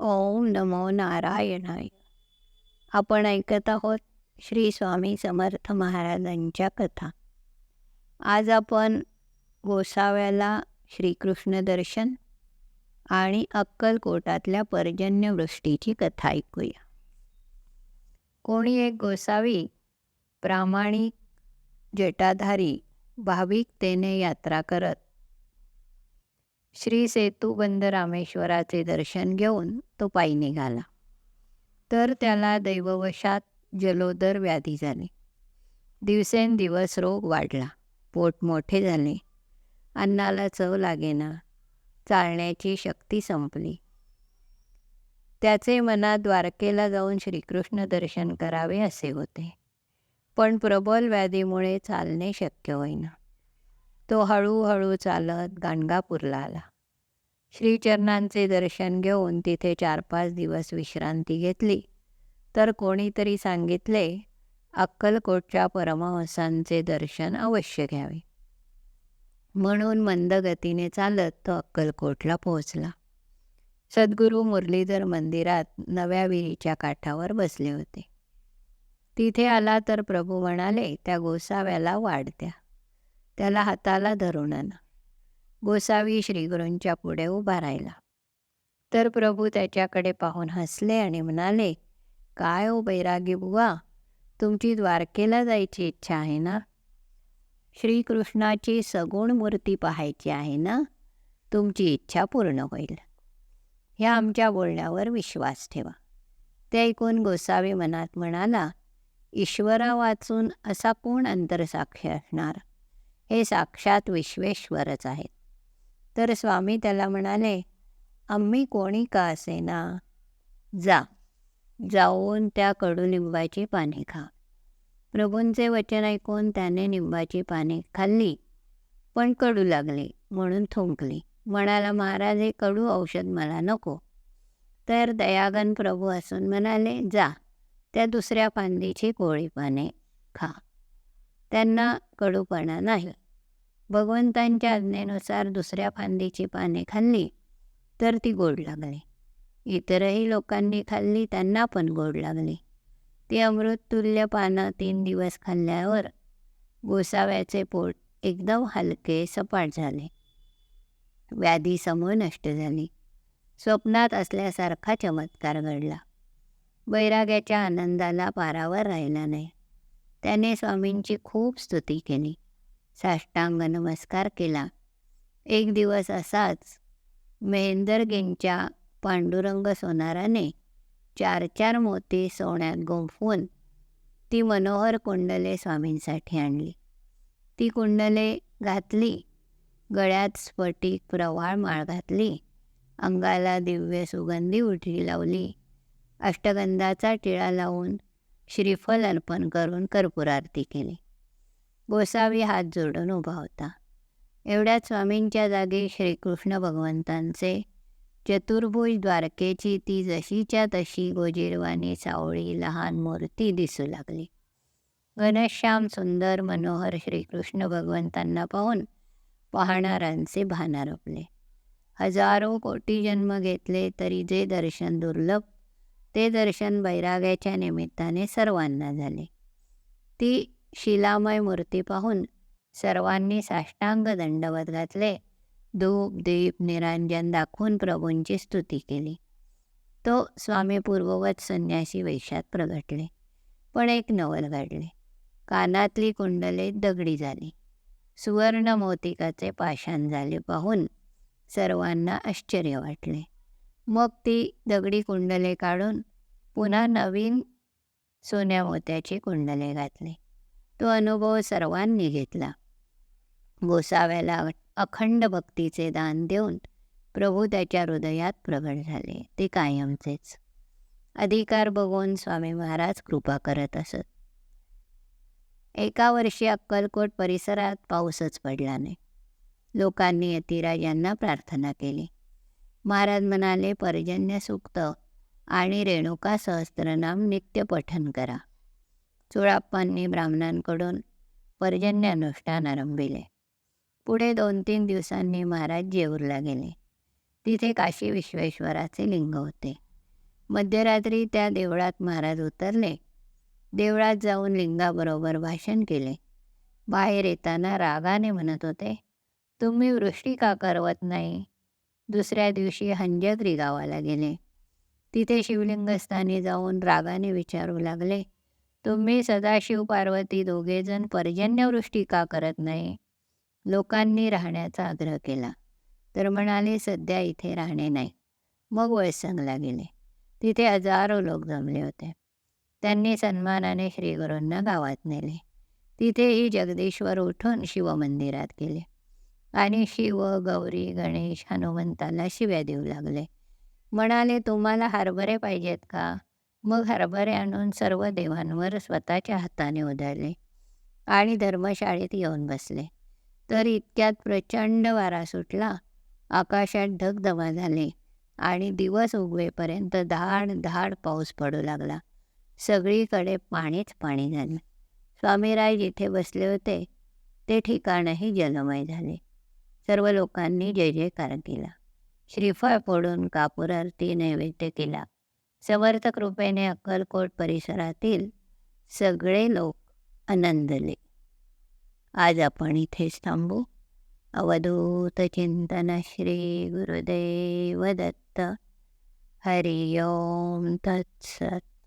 ओम नमो नारायणाय. आपण ऐकत आहोत श्री स्वामी समर्थ महाराजांच्या कथा. आज आपण गोसाव्याला श्रीकृष्ण दर्शन आणि अक्कलकोटातल्या पर्जन्यवृष्टीची कथा ऐकूया. कोणी एक गोसावी प्रामाणिक जटाधारी भाविकतेने यात्रा करत श्री सेतुबंद रामेश्वराचे दर्शन घेऊन तो पायी निघाला. तर त्याला दैववशात जलोदर व्याधी झाली. दिवसेंदिवस रोग वाढला. पोट मोठे झाले. अन्नाला चव लागेना. चालण्याची शक्ती संपली. त्याचे मनात द्वारकेला जाऊन श्रीकृष्ण दर्शन करावे असे होते. पण प्रबल व्याधीमुळे चालणे शक्य होईना. तो हळूहळू चालत गाणगापूरला आला. श्रीचरणांचे दर्शन घेऊन तिथे चार पाच दिवस विश्रांती घेतली. तर कोणीतरी सांगितले अक्कलकोटच्या परमहंसांचे दर्शन अवश्य घ्यावे. म्हणून मंदगतीने चालत तो अक्कलकोटला पोहोचला. सद्गुरू मुरलीधर मंदिरात नव्या विहिरीच्या काठावर बसले होते. तिथे आला तर प्रभू म्हणाले त्या गोसाव्याला वाढ द्या. त्याला हाताला धरून आणा. गोसावी श्रीगुरूंच्या पुढे उभा राहिला. तर प्रभू त्याच्याकडे पाहून हसले आणि म्हणाले काय ओ बैरागी बुवा तुमची द्वारकेला जायची इच्छा आहे ना? श्रीकृष्णाची सगुण मूर्ती पाहायची आहे ना? तुमची इच्छा पूर्ण होईल. ह्या आमच्या बोलण्यावर विश्वास ठेवा. ते ऐकून गोसावी मनात म्हणाला ईश्वरा वाचून असा कोण अंतरसाक्षी असणार? हे साक्षात विश्वेश्वरच आहेत. तर स्वामी त्याला म्हणाले आम्ही कोणी का असेना जा जाऊन त्या कडुलिंबाची पाने खा. प्रभूंचे वचन ऐकून त्याने निंबाची पाने खाल्ली पण कडू लागली म्हणून थुंकली. म्हणाला महाराज हे कडू औषध मला नको. तर दयागन प्रभू असून म्हणाले जा त्या दुसऱ्या फांदीची कोळी पाने खा. त्यांना कडूपणा नाही. भगवंतांच्या आज्ञेनुसार दुसऱ्या फांदीची पाने खाल्ली तर ती गोड लागली. इतरही लोकांनी खाल्ली त्यांना पण गोड लागली. ती अमृततुल्य पानं तीन दिवस खाल्ल्यावर गोसाव्याचे पोट एकदम हलके सपाट झाले. व्याधी समूळ नष्ट झाली. स्वप्नात असल्यासारखा चमत्कार घडला. बैराग्याच्या आनंदाला पारावर राहिला नाही. त्याने स्वामींची खूप स्तुती केली. साष्टांग नमस्कार केला. एक दिवस असाच मेहेंदरगेंच्या पांडुरंग सोनाराने चार चार मोती सोन्यात गुंफवून ती मनोहर कुंडले स्वामींसाठी आणली. ती कुंडले घातली गळ्यात स्फटिक प्रवाळ माळ घातली अंगाला दिव्य सुगंधी उठी लावली अष्टगंधाचा टिळा लावून श्रीफल अर्पण करून कर्पूर आरती केली. गोसावी हात जोडून उभा होता. एवढ्यात स्वामींच्या जागी श्रीकृष्ण भगवंतांचे चतुर्भुज द्वारकेची ती जशीच्या तशी गोजीरवाणी सावळी लहान मूर्ती दिसू लागली. घनश्याम सुंदर मनोहर श्रीकृष्ण भगवंतांना पाहून पाहणाऱ्यांचे भानारपले हजारो कोटी जन्म घेतले तरी जे दर्शन दुर्लभ ते दर्शन बैराग्याच्या निमित्ताने सर्वांना झाले. ती शिलामय मूर्ती पाहून सर्वांनी साष्टांग दंडवत घातले. धूप दीप निरांजन दाखवून प्रभूंची स्तुती केली. तो स्वामी पूर्ववत संन्यासी वेशात प्रगटले. पण एक नवल घडले. कानातली कुंडले दगडी झाली. सुवर्ण मोतिकाचे पाषाण झाले पाहून सर्वांना आश्चर्य वाटले. मग ती दगडी कुंडले काढून पुन्हा नवीन सोन्या मोत्याची कुंडले घातली. तो अनुभव सर्वांनी घेतला. गोसाव्याला अखंड भक्तीचे दान देऊन प्रभू त्याच्या हृदयात प्रगट झाले. ते कायमचेच. अधिकार बघून स्वामी महाराज कृपा करत असत. एका वर्षी अक्कलकोट परिसरात पाऊसच पडला नाही. लोकांनी यतिराजांना प्रार्थना केली. महाराज म्हणाले पर्जन्य सुक्त आणि रेणुका सहस्त्रनाम नित्य पठन करा. चुळाप्पांनी ब्राह्मणांकडून पर्जन्यानुष्ठान आरंभिले. पुढे दोन तीन दिवसांनी महाराज जेऊरला गेले. तिथे काशी विश्वेश्वराचे लिंग होते. मध्यरात्री त्या देवळात महाराज उतरले. देवळात जाऊन लिंगाबरोबर भाषण केले. बाहेर येताना रागाने म्हणत होते तुम्ही वृष्टी का करवत नाही. दुसऱ्या दिवशी हंजत्री गावाला गेले. तिथे शिवलिंगस्थानी जाऊन रागाने विचारू लागले तुम्ही सदाशिव पार्वती दोघेजण पर्जन्यवृष्टी का करत नाही? लोकांनी राहण्याचा आग्रह केला. तर म्हणाले सध्या इथे राहणे नाही. मग वळसंगला गेले तिथे हजारो लोक जमले होते. त्यांनी सन्मानाने श्रीगुरूंना गावात नेले. तिथेही जगदीश्वर उठून शिवमंदिरात गेले आणि शिव गौरी गणेश हनुमंताला शिव्या देऊ लागले. म्हणाले तुम्हाला हरभरे पाहिजेत का? मग हरभरे आणून सर्व देवांवर स्वतःच्या हाताने उधळले आणि धर्मशाळेत येऊन बसले. तर इतक्यात प्रचंड वारा सुटला. आकाशात ढगदमा झाले आणि दिवस उगवेपर्यंत धाड धाड पाऊस पडू लागला. सगळीकडे पाणीच पाणी झाले. स्वामीराय जिथे बसले होते ते ठिकाणही जलमय झाले. सर्व लोकांनी जय जयकार केला. श्रीफळ फोडून कापूर आरती नैवेद्य केला. समर्थ कृपेने अक्कलकोट परिसरातील सगळे लोक आनंदले. आज आपण इथेच थांबू. अवधूत चिंतन श्री गुरुदेव दत्त. हरि ओम तत्सत.